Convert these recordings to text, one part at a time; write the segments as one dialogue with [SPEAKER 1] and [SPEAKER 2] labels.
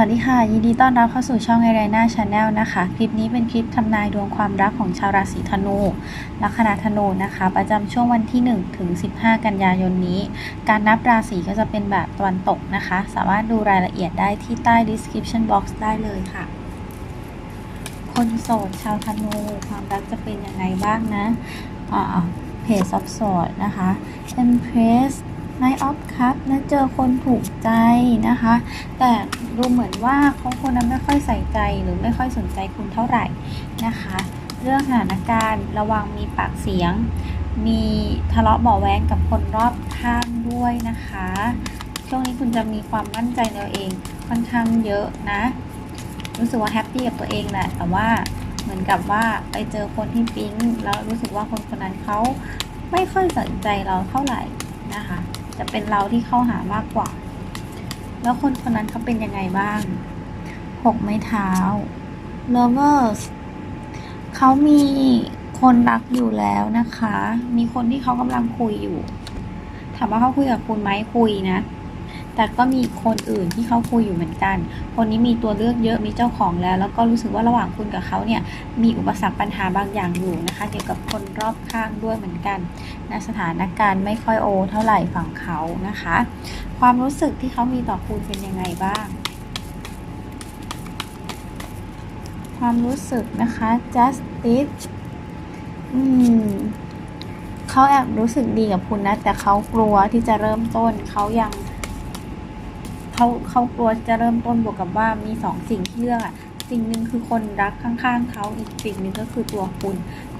[SPEAKER 1] สวัสดีค่ะ ยินดีต้อนรับเข้าสู่ช่องไอไรน่าชาแนลนะคะ คลิปนี้เป็นคลิปทำนายดวงความรักของชาวราศีธนูลัคนาธนูนะคะ ประจำช่วงวันที่ 1 ถึง 15 กันยายนนี้ การนับราศีก็จะเป็นแบบตะวันตกนะคะ สามารถดูรายละเอียดได้ที่ใต้ description box ได้เลยค่ะ คนโสดชาวธนูความรักจะเป็นยังไงบ้างนะอ่าเพจซอฟโสดนะคะ Empress Night of Cup นะเจอคนถูกใจนะคะ แต่ดูเหมือนว่าเขาคนนั้นไม่ค่อยใส่ใจหรือไม่ค่อยสนใจคุณเท่าไหร่นะคะ เรื่องสถานการณ์ระวังมีปากเสียง มีทะเลาะเบาะแว้งกับคนรอบข้างด้วยนะคะ ช่วงนี้คุณจะมีความมั่นใจในตัวเองค่อนข้างเยอะนะ รู้สึกว่าแฮปปี้กับตัวเองแหละแต่ว่าเหมือนกับว่าไปเจอคนที่ปิ๊งแล้วรู้สึกว่าคนคนนั้นเขาไม่ค่อยสนใจเราเท่าไหร่นะคะ จะเป็นเราที่เข้าหามากกว่า แล้วคนคนนั้นเขาเป็นยังไงบ้างหกไม้เท้า lovers เขามีคนรักอยู่แล้วนะคะ มีคนที่เขากำลังคุยอยู่ ถามว่าเขาคุยกับคุณไหมคุยนะ แต่ก็มีคนอื่นที่เขาคุยอยู่เหมือนกัน คนนี้มีตัวเลือกเยอะมีเจ้าของแล้ว แล้วก็รู้สึกว่าระหว่างคุณกับเขาเนี่ยมีอุปสรรคปัญหาบางอย่างอยู่นะคะ เกี่ยวกับคนรอบข้างด้วยเหมือนกันนะสถานการณ์ไม่ค่อยโอ เท่าไหร่ฝั่งเขานะคะ ความรู้สึกที่เขามีต่อคุณเป็นยังไงบ้าง ความรู้สึกนะคะ justice อืมเขาแอบรู้สึกดีกับคุณนะ แต่เขากลัวที่จะเริ่มต้นเขายัง เขาเขากลัวจะเริ่มต้นบวกกับว่ามีสองสิ่งที่เลือกอะสิ่งหนึ่งคือคนรักข้างๆเขาอีกสิ่งหนึ่งก็คือตัวคุณ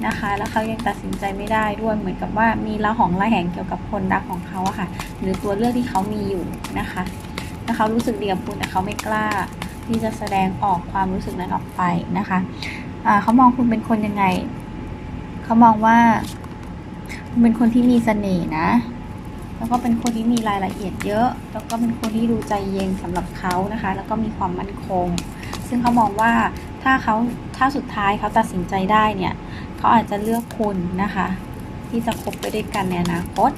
[SPEAKER 1] นะคะ แล้วเขายังตัดสินใจไม่ได้ด้วยเหมือนกับว่ามีละหองละแหงเกี่ยวกับคนรักของเขาอะค่ะ หรือตัวเลือกที่เขามีอยู่นะคะแล้วเขารู้สึกดีกับคุณแต่เขาไม่กล้า ที่จะแสดงออกความรู้สึกนั้นออกไปนะคะะเขามองคุณเป็นคนยังไง เขามองว่าคุณเป็นคนที่มีเสน่ห์นะ แล้วก็เป็นคนที่มีรายละเอียดเยอะ แล้วก็เป็นคนที่ดูใจเย็นสำหรับเขานะคะ แล้วก็มีความมั่นคง ซึ่งเขามองว่าถ้าเขาถ้าสุดท้ายเขาตัดสินใจได้เนี่ยเขาอาจจะเลือกคุณนะคะ ที่จะคบไปด้วยกันในอนาคต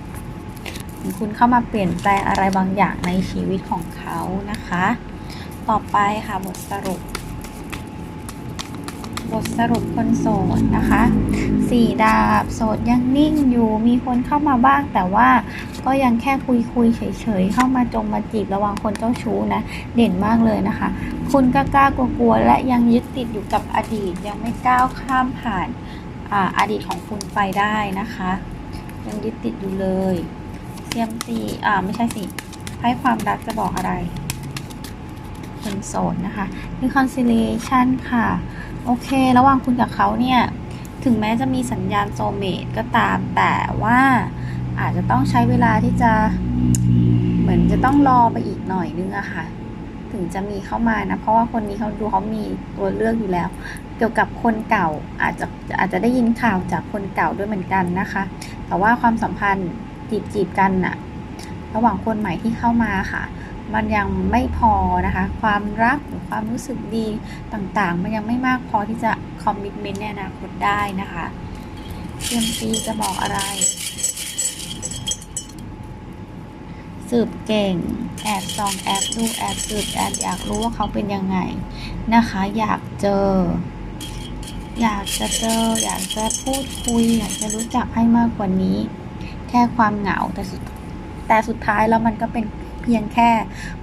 [SPEAKER 1] หรือคุณเข้ามาเปลี่ยนแปลงอะไรบางอย่างในชีวิตของเขานะคะ ต่อไปค่ะบทสรุป บทสรุปคนโสดนะคะสี่ดาบโสดยังนิ่งอยู่มีคนเข้ามาบ้างแต่ว่า ก็ยังแค่คุยคุยเฉยๆ เข้ามาจงมาจีบระวังคนเจ้าชู้นะ เด่นมากเลยนะคะ คุณกล้ากลัวๆและยังยึดติดอยู่กับอดีต ยังไม่ก้าวข้ามผ่านออดีตของคุณไปได้นะคะ ยังยึดติดอยู่เลยเซียมซีอ่าไม่ใช่สิให้ความรักจะบอกอะไรคนโสดนะคะ reconciliation ค่ะ โอเค ระหว่างคุณกับเขาเนี่ย ถึงแม้จะมีสัญญาณโซเมตก็ตามแต่ว่า อาจจะต้องใช้เวลาที่จะเหมือนจะต้องรอไปอีกหน่อยนึงอะค่ะ ถึงจะมีเข้ามานะ เพราะว่าคนนี้เขาดูเขามีตัวเลือกอยู่แล้ว เกี่ยวกับคนเก่าอาจจะอาจจะได้ยินข่าวจากคนเก่าด้วยเหมือนกันนะคะ แต่ว่าความสัมพันธ์จีบจีบกันน่ะระหว่างคนใหม่ที่เข้ามาค่ะ มันยังไม่พอนะคะ ความรักหรือความรู้สึกดีต่างๆ มันยังไม่มากพอที่จะคอมมิชเมนต์ในอนาคตได้นะคะเซียมซีจะบอกอะไร สืบเก่ง แอบส่องแอบดูแอบสืบแอบอยากรู้ว่าเขาเป็นยังไงนะคะ อยากเจอ อยากจะเจอ อยากจะพูดคุย อยากจะรู้จักให้มากกว่านี้ แค่ความเหงาแต่สุดแต่สุดท้ายแล้วมันก็เป็น เพียงแค่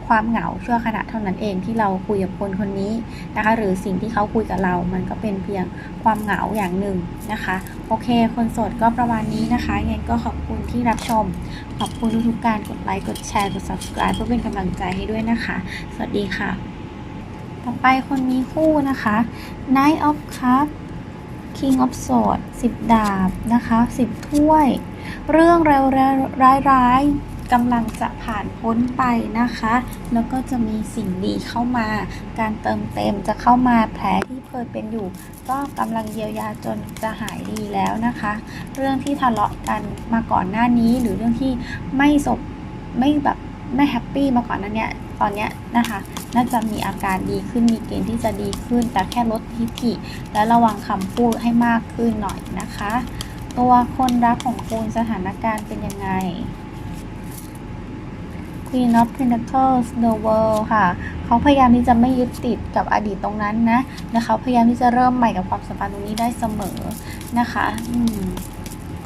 [SPEAKER 1] ความเหงาชั่วขณะเท่านั้นเองที่เราคุยกับคนคนนี้นะคะ หรือสิ่งที่เขาคุยกับเรา มันก็เป็นเพียงความเหงาอย่างหนึ่งนะคะ โอเค คนโสดก็ประมาณนี้นะคะยังไงก็ขอบคุณที่รับชม ขอบคุณทุกๆการกดไลค์กดแชร์กด subscribe เพื่อเป็นกำลังใจให้ด้วยนะคะ สวัสดีค่ะ ต่อไปคนมีคู่นะคะ Knight of Cups King of Swords 10 ดาบนะคะ 10 ถ้วย เรื่องเร็วร้าย กำลังจะผ่านพ้นไปนะคะ แล้วก็จะมีสิ่งดีเข้ามา การเติมเต็มจะเข้ามาแผลที่เคยเป็นอยู่ ก็กำลังเยียวยาจนจะหายดีแล้วนะคะ เรื่องที่ทะเลาะกันมาก่อนหน้านี้ หรือเรื่องที่ไม่สบไม่แบบไม่แฮปปี้มาก่อนนั้นเนี่ยตอนนี้นะคะ น่าจะมีอาการดีขึ้นมีเกณฑ์ที่จะดีขึ้น แต่แค่ลดทิฐิและระวังคำพูดให้มากขึ้นหน่อยนะคะ ตัวคนรักของคุณสถานการณ์เป็นยังไง Queen of Pentacles the World ค่ะ เขาพยายามที่จะไม่ยึดติดกับอดีตตรงนั้นนะและเขาพยายามที่จะเริ่มใหม่กับความสัมพันธ์ตรงนี้ได้เสมอนะคะอืม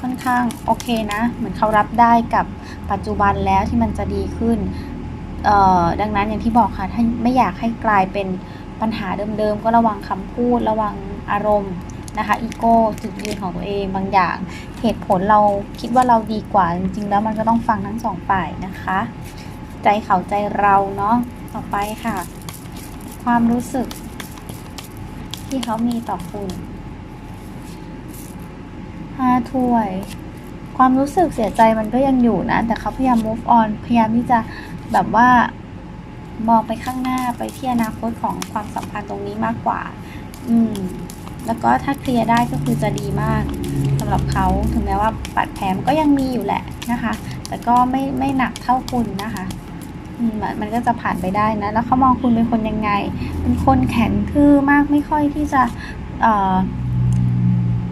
[SPEAKER 1] ค่อนข้างโอเคนะ เหมือนเขารับได้กับปัจจุบันแล้วที่มันจะดีขึ้นเอ่อดังนั้นอย่างที่บอกค่ะ ถ้าไม่อยากให้กลายเป็นปัญหาเดิมๆ ก็ระวังคำพูด ระวังอารมณ์นะคะอีโก้จุดยืนของตัวเองบางอย่าง เหตุผลเราคิดว่าเราดีกว่าจริงๆ แล้วมันก็ต้องฟังทั้งสองฝ่ายนะคะ ใจเขาใจเราเนาะต่อไปค่ะ ความรู้สึก ที่เขามีต่อคุณห้าถ้วย ความรู้สึกเสียใจมันก็ยังอยู่นะ แต่เขาพยายาม move on พยายามที่จะแบบว่ามองไปข้างหน้าไปที่อนาคตของความสัมพันธ์ตรงนี้มากกว่า อืม แล้วก็ถ้าเคลียร์ได้ก็คือจะดีมากสำหรับเขาถึงแม้ว่าบาดแผลมันก็ยังมีอยู่แหละนะคะ แต่ก็ไม่ไม่หนักเท่าคุณนะคะ มันมันก็จะผ่านไปได้นะ แล้วเขามองคุณเป็นคนยังไง เป็นคนแข็งทื่อมากไม่ค่อยที่จะเอ่อ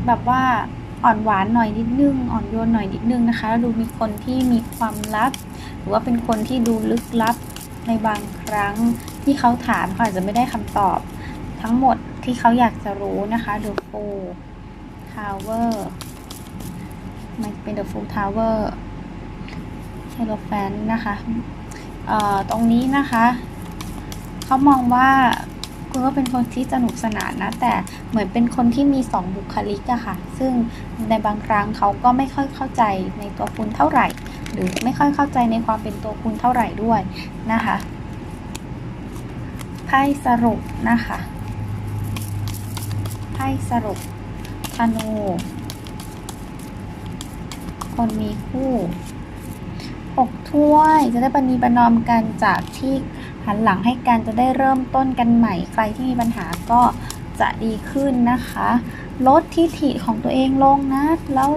[SPEAKER 1] แบบว่าอ่อนหวานหน่อยนิดนึง อ่อนโยนหน่อยนิดนึงนะคะ ดูมีคนที่มีความลับ หรือว่าเป็นคนที่ดูลึกลับในบางครั้งที่เขาถามเขาอาจจะไม่ได้คำตอบ ทั้งหมดที่เขาอยากจะรู้นะคะ The Fool Tower มันเป็น The Fool Tower h e l o f a n นะคะ ตรงนี้นะคะเขามองว่าคุณก็เป็นคนที่สนุกสนานนะ แต่เหมือนเป็นคนที่มีสองบุคลิกอะค่ะ ซึ่งในบางครั้งเขาก็ไม่ค่อยเข้าใจในตัวคุณเท่าไหร่ หรือไม่ค่อยเข้าใจในความเป็นตัวคุณเท่าไหร่ด้วยนะคะไพ่สรุปนะคะไพ่สรุปธนูคนมีคู่ หกถ้วย จะได้ปณีประนอมกันจากที่หันหลังให้กันจะได้เริ่มต้นกันใหม่ ใครที่มีปัญหาก็จะดีขึ้นนะคะ ลดทิฐิของตัวเองลงนะ แล้ว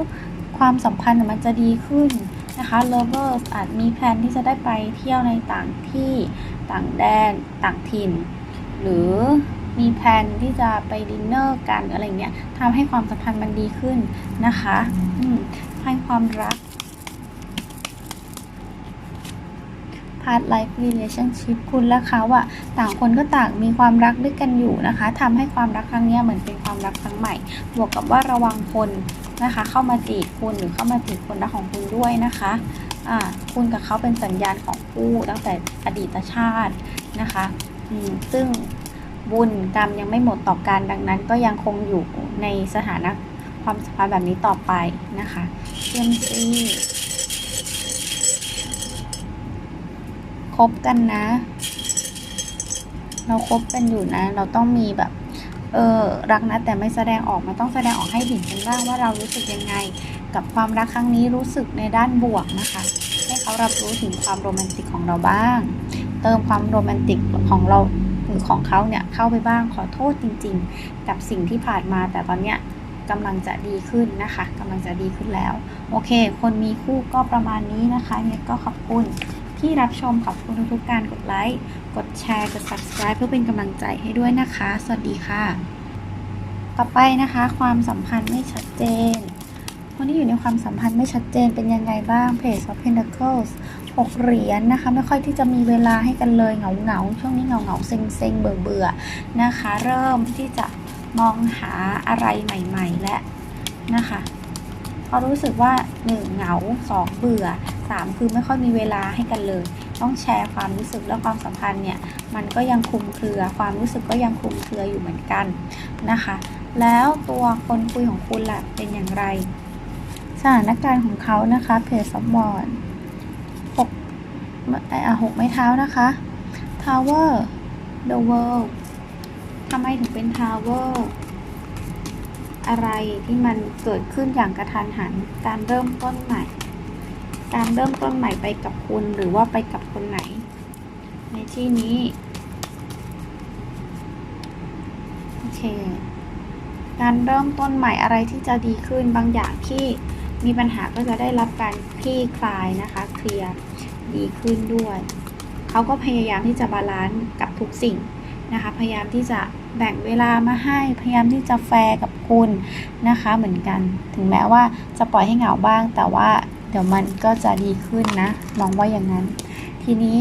[SPEAKER 1] ความสัมพันธ์มันจะดีขึ้นนะคะ lovers อาจมีแผนที่จะได้ไปเที่ยวในต่างที่ต่างแดนต่างถิ่น หรือมีแผนที่จะไปดินเนอร์กันอะไรเงี้ยทำให้ความสัมพันธ์มันดีขึ้นนะคะให้ความรัก past life relationship คุณและเขาอะต่างคนก็ต่างมีความรักด้วยกันอยู่นะคะทำให้ความรักครั้งนี้เหมือนเป็นความรักครั้งใหม่ บวกกับว่าระวังคนนะคะ เข้ามาจีบคุณหรือเข้ามาจีบคนรักของคุณด้วยนะคะอ่าคุณกับเขาเป็นสัญญาณของคู่ตั้งแต่อดีตชาตินะคะอืมซึ่งบุญกรรมยังไม่หมดต่อกันดังนั้น ก็ยังคงอยู่ในสถานะความสัมพันธ์แบบนี้ต่อไปนะคะเซียมซี ค บกันนะ เราคบกันอยู่นะ เราต้องมีแบบ เออรักนะแต่ไม่แสดงออกมันต้องแสดงออกให้เห็นกันบ้างว่าเรารู้สึกยังไง กับความรักครั้งนี้รู้สึกในด้านบวกนะคะ ให้เขารับรู้ถึงความโรแมนติกของเราบ้าง เติมความโรแมนติกของเราหรือของเขาเนี่ยเข้าไปบ้างขอโทษจริง ๆ กับสิ่งที่ผ่านมาแต่ตอนเนี้ยกำลังจะดีขึ้นนะคะกำลังจะดีขึ้นแล้ว โอเค คนมีคู่ก็ประมาณนี้นะคะเนี่ยก็ขอบคุณ ที่รับชมขอบคุณทุกๆการกดไลค์ กดแชร์ กด subscribe เพื่อเป็นกำลังใจให้ด้วยนะคะ สวัสดีค่ะ ต่อไปนะคะ ความสัมพันธ์ไม่ชัดเจน คนที่อยู่ในความสัมพันธ์ไม่ชัดเจนเป็นยังไงบ้าง Page of Pentacles หกเหรียญนนะคะ ไม่ค่อยที่จะมีเวลาให้กันเลยเหงาเหงาๆช่วงนี้เหงาเหงาๆเซ็งเซ็งเบื่อเบื่อๆนะคะ เริ่มที่จะมองหาอะไรใหม่ ๆ และนะคะ เพราะรู้สึกว่าหนึ่งเหงาสองเบื่อสามคือไม่ค่อยมีเวลาให้กันเลย ต้องแชร์ความรู้สึกและความสัมพันธ์เนี่ยมันก็ยังคลุมเครือ ความรู้สึกก็ยังคลุมเครืออยู่เหมือนกันนะคะ แล้วตัวคนคุยของคุณล่ะเป็นอย่างไร สถานการณ์ของเขานะคะเพจซับบอร์หกอะหกไม้เท้านะคะ Tower the World ทำไมถึงเป็น Tower อะไรที่มันเกิดขึ้นอย่างกระทันหัน การเริ่มต้นใหม่ การเริ่มต้นใหม่ไปกับคุณหรือว่าไปกับคนไหน ในที่นี้ โอเค การเริ่มต้นใหม่อะไรที่จะดีขึ้นบางอย่างที่มีปัญหาก็จะได้รับการคลี่คลายนะคะ เคลียร์ดีขึ้นด้วย เขาก็พยายามที่จะบาลานซ์กับทุกสิ่งนะคะ พยายามที่จะ แบ่งเวลามาให้พยายามที่จะแฟร์กับคุณนะคะ เหมือนกัน ถึงแม้ว่าจะปล่อยให้เหงาบ้าง แต่ว่าเดี๋ยวมันก็จะดีขึ้นนะมองว่าอย่างนั้น ทีนี้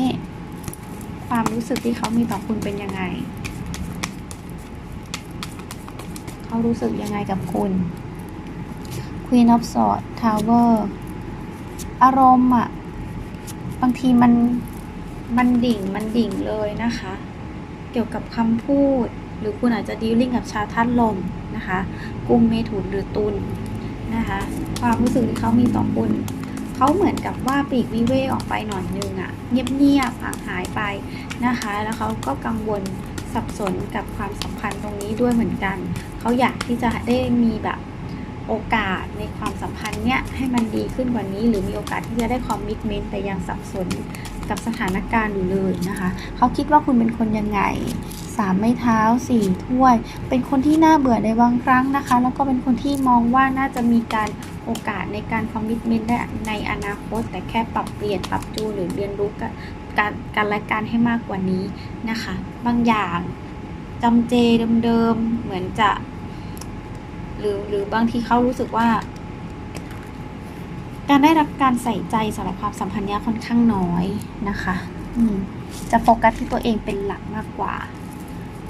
[SPEAKER 1] ความรู้สึกที่เขามีต่อคุณเป็นยังไงเขารู้สึกยังไงกับคุณ Queen of Swords Tower อารมณ์อะบางทีมันมันดิ่งมันดิ่งเลยนะคะ เกี่ยวกับคำพูด หรือคุณอาจจะดีลลิ่งกับชาวธาตุลมนะคะกุมเมถุนหรือตุลนะคะความรู้สึกที่เขามีต่อคุณเขาเหมือนกับว่าปลีกวิเวกออกไปหน่อยนึงอะเงียบๆห่างหายไปนะคะ แล้วเขาก็กังวลสับสนกับความสัมพันธ์ตรงนี้ด้วยเหมือนกัน เขาอยากที่จะได้มีแบบโอกาสในความสัมพันธ์เนี้ยให้มันดีขึ้นกว่านี้ หรือมีโอกาสที่จะได้คอมมิชเมนต์แต่ยังสับสนกับสถานการณ์อยู่เลยนะคะ เขาคิดว่าคุณเป็นคนยังไง สามไม้เท้าสี่ถ้วย เป็นคนที่น่าเบื่อในบางครั้งนะคะ แล้วก็เป็นคนที่มองว่าน่าจะมีการโอกาสในการคอมมิชเมนต์ได้ในอนาคต แต่แค่ปรับเปลี่ยนปรับจูนหรือเรียนรู้กันการการและการให้มากกว่านี้นะคะ บางอย่างจำเจเดิมๆ เหมือนจะ หรือหรือบางทีเขารู้สึกว่า การได้รับการใส่ใจสำหรับความสัมพันธ์เนี้ยค่อนข้างน้อยนะคะ อืมจะโฟกัสที่ตัวเองเป็นหลักมากกว่า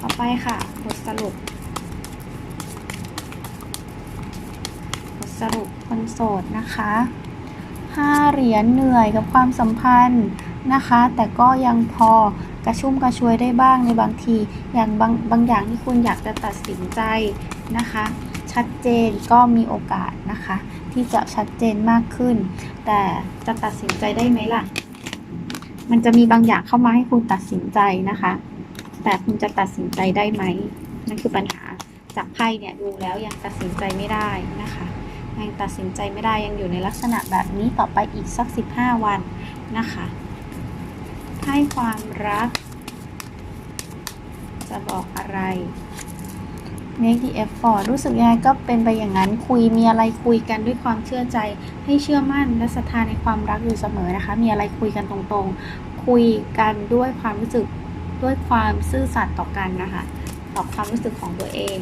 [SPEAKER 1] ต่อไปค่ะบทสรุป บทสรุปคนโสดนะคะห้าเหรียญเหนื่อยกับความสัมพันธ์นะคะ แต่ก็ยังพอกระชุ่มกระชวยได้บ้างในบางที อย่างบางบางอย่างที่คุณอยากจะตัดสินใจนะคะ ชัดเจนก็มีโอกาสนะคะ ที่จะชัดเจนมากขึ้น แต่จะตัดสินใจได้ไหมล่ะ มันจะมีบางอย่างเข้ามาให้คุณตัดสินใจนะคะ แต่คุณจะตัดสินใจได้ไหมนั่นคือปัญหาจากไพ่เนี่ยดูแล้วยังตัดสินใจไม่ได้นะคะยังตัดสินใจไม่ได้ยังอยู่ในลักษณะแบบนี้ต่อไปอีกสัก 15 วันนะคะให้ความรัก จะบอกอะไร make the effort รู้สึกยังไงก็เป็นไปอย่างนั้นคุยมีอะไรคุยกันด้วยความเชื่อใจ ให้เชื่อมั่นและศรัทธาในความรักอยู่เสมอนะคะ มีอะไรคุยกันตรงๆ คุยกันด้วยความรู้สึก ด้วยความซื่อสัตย์ต่อกันนะคะต่อความรู้สึกของตัวเอง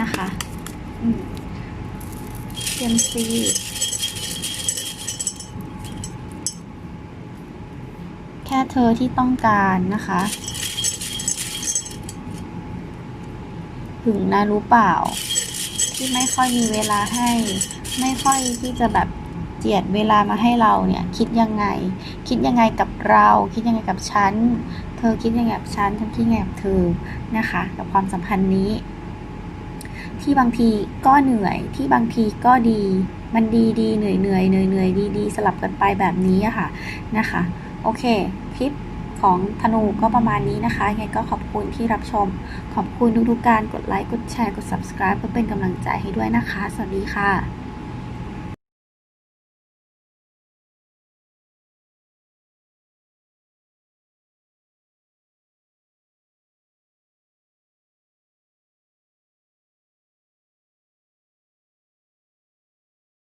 [SPEAKER 1] นะคะเซียมซีแค่เธอที่ต้องการนะคะถึงนะรู้เปล่า ที่ไม่ค่อยมีเวลาให้ ไม่ค่อยที่จะแบบเจียดเวลามาให้เราเนี่ย คิดยังไง คิดยังไงกับเรา คิดยังไงกับฉัน เธอคิดยังไงกับฉัน ฉันคิดยังไงกับเธอ นะคะ กับความสัมพันธ์นี้ ที่บางทีก็เหนื่อย ที่บางทีก็ดี มันดีดีเหนื่อยเหนื่อยเหนื่อยเหนื่อยดีดีสลับกันไปแบบนี้ค่ะ นะคะ โอเค คลิปของธนูก็ประมาณนี้นะคะ ยังไงก็ขอบคุณที่รับชม ขอบคุณทุกๆการกดไลค์ กดแชร์ กด subscribe เพื่อเป็นกำลังใจให้ด้วยนะคะ สวัสดีค่ะ